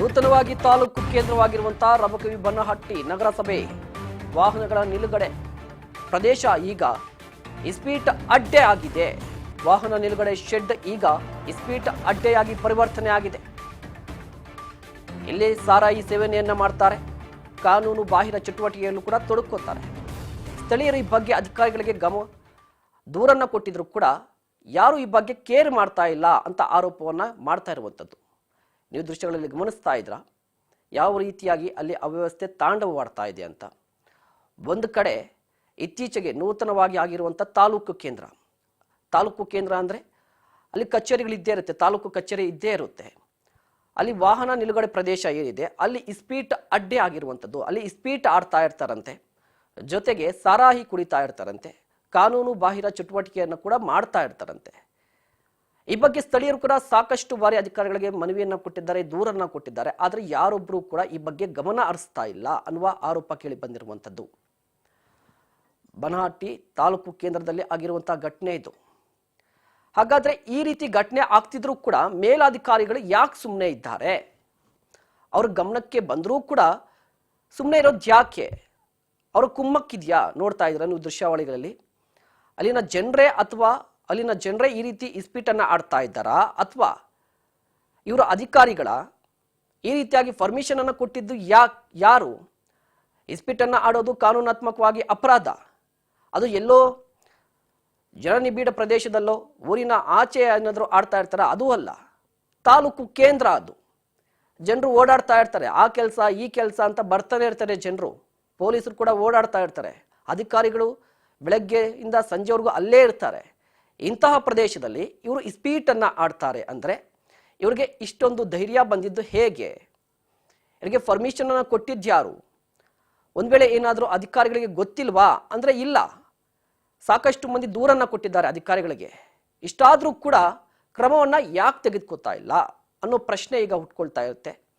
ನೂತನವಾಗಿ ತಾಲೂಕು ಕೇಂದ್ರವಾಗಿರುವಂತಹ ರಮಕವಿ ಬನ್ನಹಟ್ಟಿ ನಗರಸಭೆ ವಾಹನಗಳ ನಿಲುಗಡೆ. ಪ್ರದೇಶ ಈಗ ಇಸ್ಪೀಟ್ ಅಡ್ಡೆ ಆಗಿದೆ. ವಾಹನ ನಿಲುಗಡೆ ಶೆಡ್ ಈಗ ಇಸ್ಪೀಟ್ ಅಡ್ಡೆಯಾಗಿ ಪರಿವರ್ತನೆ ಆಗಿದೆ. ಇಲ್ಲಿ ಸಾರಾಯಿ ಸೇವನೆಯನ್ನ ಮಾಡ್ತಾರೆ. ಕಾನೂನು ಬಾಹಿರ ಚಟುವಟಿಕೆಯಲ್ಲೂ ಕೂಡ ತೊಡಕೋತಾರೆ. ಸ್ಥಳೀಯರು ಈ ಬಗ್ಗೆ ಅಧಿಕಾರಿಗಳಿಗೆ ಗಮ ದೂರನ್ನ ಕೊಟ್ಟಿದ್ರು ಕೂಡ ಯಾರು ಈ ಬಗ್ಗೆ ಕೇರ್ ಮಾಡ್ತಾ ಇಲ್ಲ ಅಂತ ಆರೋಪವನ್ನ ಮಾಡ್ತಾ ಇರುವಂಥದ್ದು. ನೀವು ದೃಶ್ಯಗಳಲ್ಲಿ ಗಮನಿಸ್ತಾ ಇದ್ರ ಯಾವ ರೀತಿಯಾಗಿ ಅಲ್ಲಿ ಅವ್ಯವಸ್ಥೆ ತಾಂಡವವಾಡ್ತಾ ಇದೆ ಅಂತ? ಒಂದು ಕಡೆ ಇತ್ತೀಚೆಗೆ ನೂತನವಾಗಿ ಆಗಿರುವಂಥ ತಾಲೂಕು ಕೇಂದ್ರ. ತಾಲೂಕು ಕೇಂದ್ರ ಅಂದರೆ ಅಲ್ಲಿ ಕಚೇರಿಗಳು ಇದ್ದೇ ಇರುತ್ತೆ, ತಾಲೂಕು ಕಚೇರಿ ಇದ್ದೇ ಇರುತ್ತೆ. ಅಲ್ಲಿ ವಾಹನ ನಿಲುಗಡೆ ಪ್ರದೇಶ ಏನಿದೆ, ಅಲ್ಲಿ ಇಸ್ಪೀಟ್ ಅಡ್ಡೆ ಆಗಿರುವಂಥದ್ದು, ಅಲ್ಲಿ ಇಸ್ಪೀಟ್ ಆಡ್ತಾ ಇರ್ತಾರಂತೆ. ಜೊತೆಗೆ ಸಾರಾಹಿ ಕುಡಿತಾ ಇರ್ತಾರಂತೆ, ಕಾನೂನು ಬಾಹಿರ ಚಟುವಟಿಕೆಯನ್ನು ಕೂಡ ಮಾಡ್ತಾ ಇರ್ತಾರಂತೆ. ಈ ಬಗ್ಗೆ ಸ್ಥಳೀಯರು ಕೂಡ ಸಾಕಷ್ಟು ಬಾರಿ ಅಧಿಕಾರಿಗಳಿಗೆ ಮನವಿಯನ್ನ ಕೊಟ್ಟಿದ್ದಾರೆ, ದೂರನ್ನ ಕೊಟ್ಟಿದ್ದಾರೆ. ಆದರೆ ಯಾರೊಬ್ಬರು ಕೂಡ ಈ ಬಗ್ಗೆ ಗಮನ ಹರಿಸ್ತಾ ಇಲ್ಲ ಅನ್ನುವ ಆರೋಪ ಕೇಳಿ ಬಂದಿರುವಂಥದ್ದು. ಬನಹಟ್ಟಿ ತಾಲೂಕು ಕೇಂದ್ರದಲ್ಲಿ ಆಗಿರುವಂತಹ ಘಟನೆ ಇದು. ಹಾಗಾದ್ರೆ ಈ ರೀತಿ ಘಟನೆ ಆಗ್ತಿದ್ರೂ ಕೂಡ ಮೇಲಾಧಿಕಾರಿಗಳು ಯಾಕೆ ಸುಮ್ಮನೆ ಇದ್ದಾರೆ? ಅವ್ರ ಗಮನಕ್ಕೆ ಬಂದರೂ ಕೂಡ ಸುಮ್ಮನೆ ಇರೋದು ಯಾಕೆ? ಅವ್ರ ಕುಮ್ಮಕ್ಕಿದ್ಯಾ? ನೋಡ್ತಾ ಇದ್ರ ನೀವು ದೃಶ್ಯಾವಳಿಗಳಲ್ಲಿ. ಅಲ್ಲಿನ ಜನರೇ ಅಥವಾ ಅಲ್ಲಿನ ಜನರೇ ಈ ರೀತಿ ಇಸ್ಪೀಟನ್ನು ಆಡ್ತಾ ಇದ್ದಾರಾ? ಅಥವಾ ಇವರ ಅಧಿಕಾರಿಗಳ ಈ ರೀತಿಯಾಗಿ ಪರ್ಮಿಷನನ್ನು ಕೊಟ್ಟಿದ್ದು ಯಾ ಯಾರು? ಇಸ್ಪೀಟನ್ನು ಆಡೋದು ಕಾನೂನಾತ್ಮಕವಾಗಿ ಅಪರಾಧ? ಅದು ಎಲ್ಲೋ ಜನನಿಬಿಡ ಪ್ರದೇಶದಲ್ಲೋ ಊರಿನ ಆಚೆ ಏನಾದರೂ ಆಡ್ತಾ ಇರ್ತಾರ? ಅದು ಅಲ್ಲ. ತಾಲೂಕು ಕೇಂದ್ರ ಅದು. ಜನರು ಓಡಾಡ್ತಾ ಇರ್ತಾರೆ. ಆ ಕೆಲಸ, ಈ ಕೆಲಸ ಅಂತ ಬರ್ತಾನೆ ಇರ್ತಾರೆ ಜನರು. ಪೊಲೀಸರು ಕೂಡ ಓಡಾಡ್ತಾ ಇರ್ತಾರೆ. ಅಧಿಕಾರಿಗಳು ಬೆಳಗ್ಗೆಯಿಂದ ಸಂಜೆವರೆಗೂ ಅಲ್ಲೇ ಇರ್ತಾರೆ. ಇಂತಹ ಪ್ರದೇಶದಲ್ಲಿ ಇವರು ಇಸ್ಪೀಟನ್ನು ಆಡ್ತಾರೆ ಅಂದರೆ ಇವರಿಗೆ ಇಷ್ಟೊಂದು ಧೈರ್ಯ ಬಂದಿದ್ದು ಹೇಗೆ? ಇವರಿಗೆ ಪರ್ಮಿಷನನ್ನು ಕೊಟ್ಟಿದ್ದು ಯಾರು? ಒಂದು ವೇಳೆ ಏನಾದರೂ ಅಧಿಕಾರಿಗಳಿಗೆ ಗೊತ್ತಿಲ್ವಾ? ಅಂದರೆ ಇಲ್ಲ. ಸಾಕಷ್ಟು ಮಂದಿ ದೂರನ್ನು ಕೊಟ್ಟಿದ್ದಾರೆ ಅಧಿಕಾರಿಗಳಿಗೆ. ಇಷ್ಟಾದರೂ ಕೂಡ ಕ್ರಮವನ್ನು ಯಾಕೆ ತೆಗೆದುಕೊತಾ ಇಲ್ಲ ಅನ್ನೋ ಪ್ರಶ್ನೆ ಈಗ ಹುಟ್ಕೊಳ್ತಾ ಇರುತ್ತೆ.